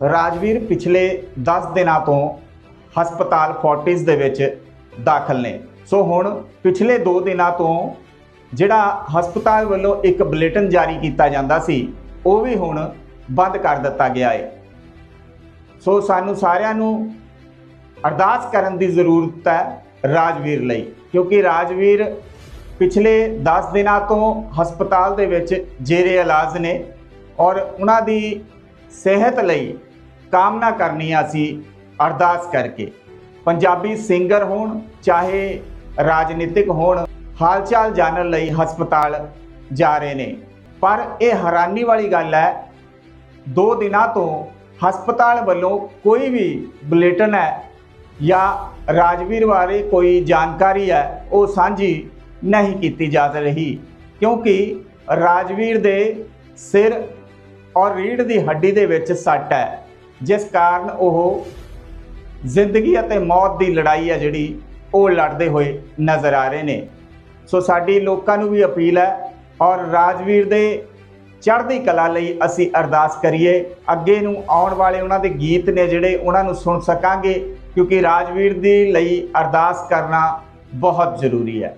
ਰਾਜਵੀਰ ਪਿਛਲੇ 10 ਦਿਨਾਂ ਤੋਂ ਹਸਪਤਾਲ ਫੋਰਟਿਸ ਦੇ ਵਿੱਚ ਦਾਖਲ ਨੇ। ਸੋ ਹੁਣ ਪਿਛਲੇ 2 ਦਿਨਾਂ ਤੋਂ ਜਿਹੜਾ ਹਸਪਤਾਲ ਵੱਲੋਂ ਇੱਕ ਬੁਲੇਟਿਨ ਜਾਰੀ ਕੀਤਾ ਜਾਂਦਾ ਸੀ, ਉਹ ਵੀ ਹੁਣ ਬੰਦ ਕਰ ਦਿੱਤਾ ਗਿਆ ਹੈ ਸੋ ਸਾਨੂੰ ਸਾਰਿਆਂ ਨੂੰ ਅਰਦਾਸ ਕਰਨ ਦੀ ਜ਼ਰੂਰਤ ਹੈ ਰਾਜਵੀਰ ਲਈ, ਕਿਉਂਕਿ ਰਾਜਵੀਰ ਪਿਛਲੇ 10 ਦਿਨਾਂ ਤੋਂ ਹਸਪਤਾਲ ਦੇ ਵਿੱਚ ਜੇਰੇ ਇਲਾਜ ਨੇ ਔਰ ਉਹਨਾਂ ਦੀ ਸਿਹਤ ਲਈ ਕਾਮਨਾ ਕਰਨੀ ਆ ਅਸੀਂ ਅਰਦਾਸ ਕਰਕੇ। ਪੰਜਾਬੀ ਸਿੰਗਰ ਹੋਣ, ਚਾਹੇ ਰਾਜਨੀਤਿਕ ਹੋਣ, ਹਾਲਚਾਲ ਜਾਣਨ ਲਈ ਹਸਪਤਾਲ ਜਾ ਰਹੇ ਨੇ। ਪਰ ਇਹ ਹੈਰਾਨੀ ਵਾਲੀ ਗੱਲ ਹੈ, ਦੋ ਦਿਨਾਂ ਤੋਂ ਹਸਪਤਾਲ ਵੱਲੋਂ ਕੋਈ ਵੀ ਬੁਲੇਟਨ ਹੈ ਜਾਂ ਰਾਜਵੀਰ ਬਾਰੇ ਕੋਈ ਜਾਣਕਾਰੀ ਹੈ, ਉਹ ਸਾਂਝੀ ਨਹੀਂ ਕੀਤੀ ਜਾ ਰਹੀ। ਕਿਉਂਕਿ ਰਾਜਵੀਰ ਦੇ ਸਿਰ ਔਰ ਰੀੜ ਦੀ ਹੱਡੀ ਦੇ ਵਿੱਚ ਸੱਟ ਹੈ। ਜਿਸ ਕਾਰਨ ਉਹ ਜ਼ਿੰਦਗੀ ਅਤੇ ਮੌਤ ਦੀ ਲੜਾਈ ਹੈ ਜਿਹੜੀ ਉਹ ਲੜਦੇ ਹੋਏ ਨਜ਼ਰ ਆ ਰਹੇ ਨੇ। ਸੋ ਸਾਡੀ ਲੋਕਾਂ ਨੂੰ ਵੀ ਅਪੀਲ ਹੈ ਔਰ ਰਾਜਵੀਰ ਦੇ ਚੜ੍ਹਦੀ ਕਲਾ ਲਈ ਅਸੀਂ ਅਰਦਾਸ ਕਰੀਏ। ਅੱਗੇ ਨੂੰ ਆਉਣ ਵਾਲੇ ਉਹਨਾਂ ਦੇ ਗੀਤ ਨੇ ਜਿਹੜੇ ਉਹਨਾਂ ਨੂੰ ਸੁਣ ਸਕਾਂਗੇ, ਕਿਉਂਕਿ ਰਾਜਵੀਰ ਦੀ ਲਈ ਅਰਦਾਸ ਕਰਨਾ ਬਹੁਤ ਜ਼ਰੂਰੀ ਹੈ।